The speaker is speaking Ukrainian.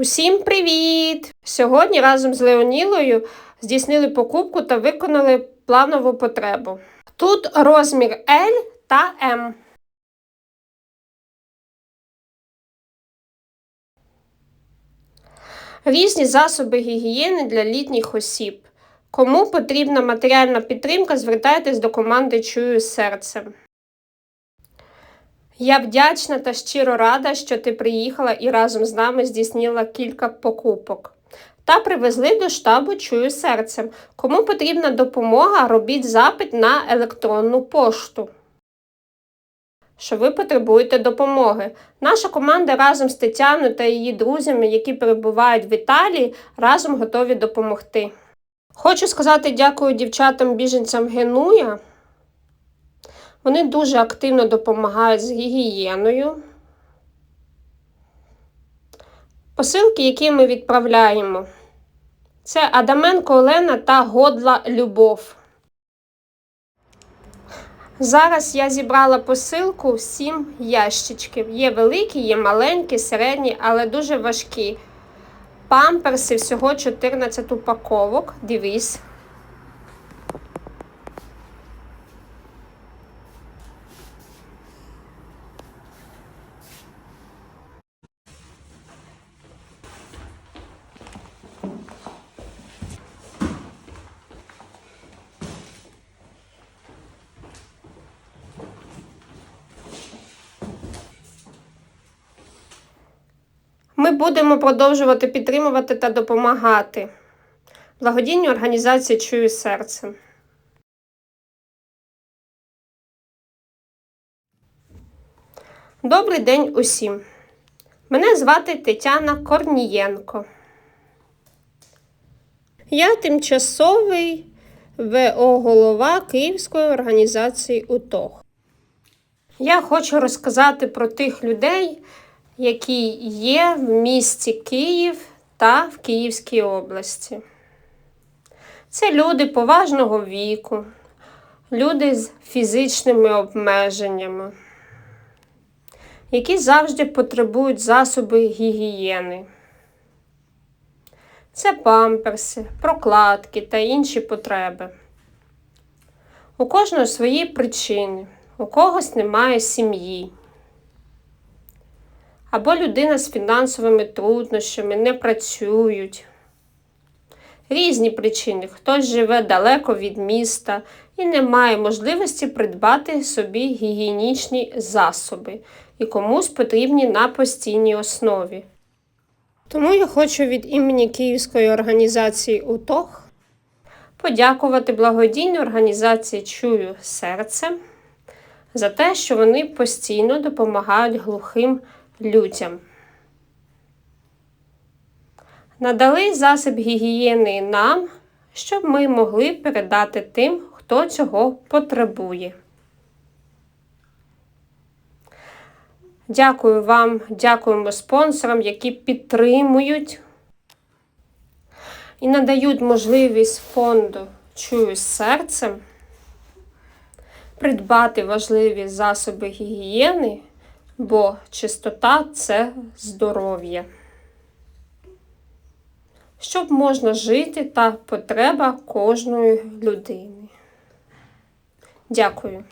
Усім привіт! Сьогодні разом з Леонілою здійснили покупку та виконали планову потребу. Тут розмір L та M. Різні засоби гігієни для літніх осіб. Кому потрібна матеріальна підтримка, звертайтесь до команди Чую серцем. Я вдячна та щиро рада, що ти приїхала і разом з нами здійснила кілька покупок. Та привезли до штабу Чую серцем. Кому потрібна допомога, робіть запит на електронну пошту. Що ви потребуєте допомоги. Наша команда разом з Тетяною та її друзями, які перебувають в Італії, разом готові допомогти. Хочу сказати дякую дівчатам-біженцям Генуя. Вони дуже активно допомагають з гігієною. Посилки, які ми відправляємо, це Адаменко Олена та Годла Любов. Зараз я зібрала посилку 7 ящичків. Є великі, є маленькі, середні, але дуже важкі. Памперси всього 14 упаковок. Дивись. Ми будемо продовжувати підтримувати та допомагати. Благодійні організації Чую серце. Добрий день усім. Мене звати Тетяна Корнієнко. Я тимчасовий ВО голова Київської організації УТОГ. Я хочу розказати про тих людей, які є в місті Київ та в Київській області. Це люди поважного віку, люди з фізичними обмеженнями, які завжди потребують засоби гігієни. Це памперси, прокладки та інші потреби. У кожного свої причини, у когось немає сім'ї. Або людина з фінансовими труднощами не працюють. Різні причини. Хтось живе далеко від міста і не має можливості придбати собі гігієнічні засоби, і комусь потрібні на постійній основі. Тому я хочу від імені Київської організації УТОГ подякувати благодійній організації Чую серце за те, що вони постійно допомагають глухим людям. Надали засіб гігієни нам, щоб ми могли передати тим, хто цього потребує. Дякую вам, дякуємо спонсорам, які підтримують і надають можливість фонду Чую серцем придбати важливі засоби гігієни, бо чистота це здоров'я. Щоб можна жити та потреба кожної людини. Дякую.